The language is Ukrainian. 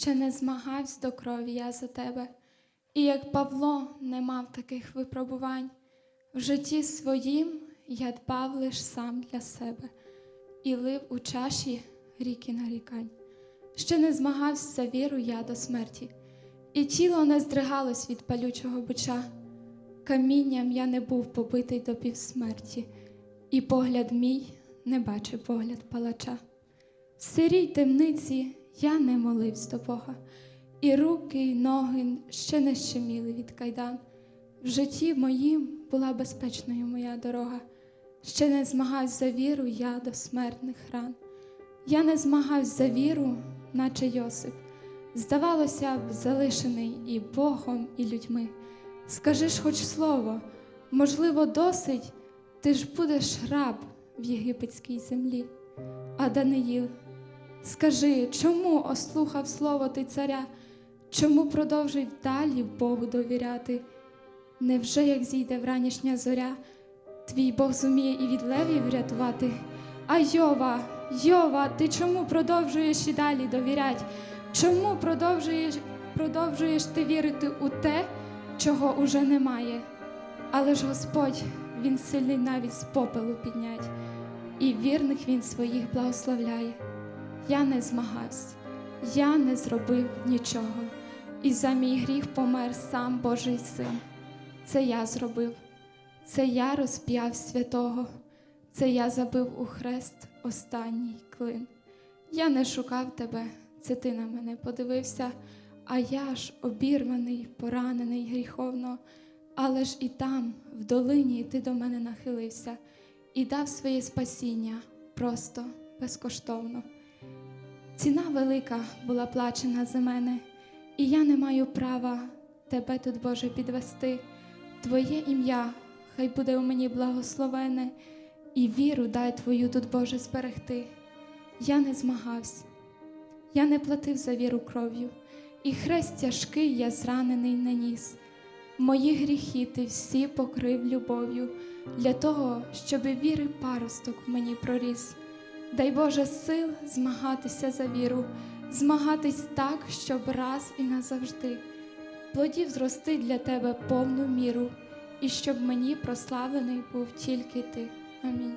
Ще не змагавсь до крові я за тебе, і як Павло не мав таких випробувань. В житті своїм я дбав лиш сам для себе і лив у чаші ріки нарікань. Ще не змагався за віру я до смерті, і тіло не здригалось від палючого бича. Камінням я не був побитий до півсмерті, і погляд мій не бачив погляд палача. В сирій темниці я не молився до Бога, і руки, й ноги ще не щеміли від кайдан. В житті моїм була безпечною моя дорога, ще не змагався за віру я до смертних ран. Я не змагався за віру, наче Йосип. Здавалося б, залишений і Богом, і людьми. Скажи ж хоч слово, можливо, досить, ти ж будеш раб в єгипетській землі. А Даниїл, скажи, чому ослухав слово ти царя, чому продовжив далі Богу довіряти? Невже як зійде вранішня зоря, твій Бог зуміє і від левів врятувати? А Йова, Йова, ти чому продовжуєш і далі довірять? Чому продовжуєш, продовжуєш ти вірити у те, чого уже немає? Але ж Господь, Він сильний навіть з попелу піднять, і вірних Він своїх благословляє. Я не змагався, я не зробив нічого, і за мій гріх помер сам Божий син. Це я зробив, це я розп'яв святого, це я забив у хрест останній клин. Я не шукав тебе, це ти на мене подивився, а я ж обірваний, поранений гріховно, але ж і там, в долині, ти до мене нахилився і дав своє спасіння просто безкоштовно. Ціна велика була плачена за мене, і я не маю права тебе тут, Боже, підвести. Твоє ім'я хай буде у мені благословене, і віру дай Твою тут, Боже, зберегти. Я не змагався, я не платив за віру кров'ю, і хрест тяжкий я зранений не ніс. Мої гріхи ти всі покрив любов'ю для того, щоб віри паросток в мені проріс. Дай Боже сил змагатися за віру, змагатись так, щоб раз і назавжди плодів зрости для тебе повну міру, і щоб мені прославлений був тільки ти. Амінь.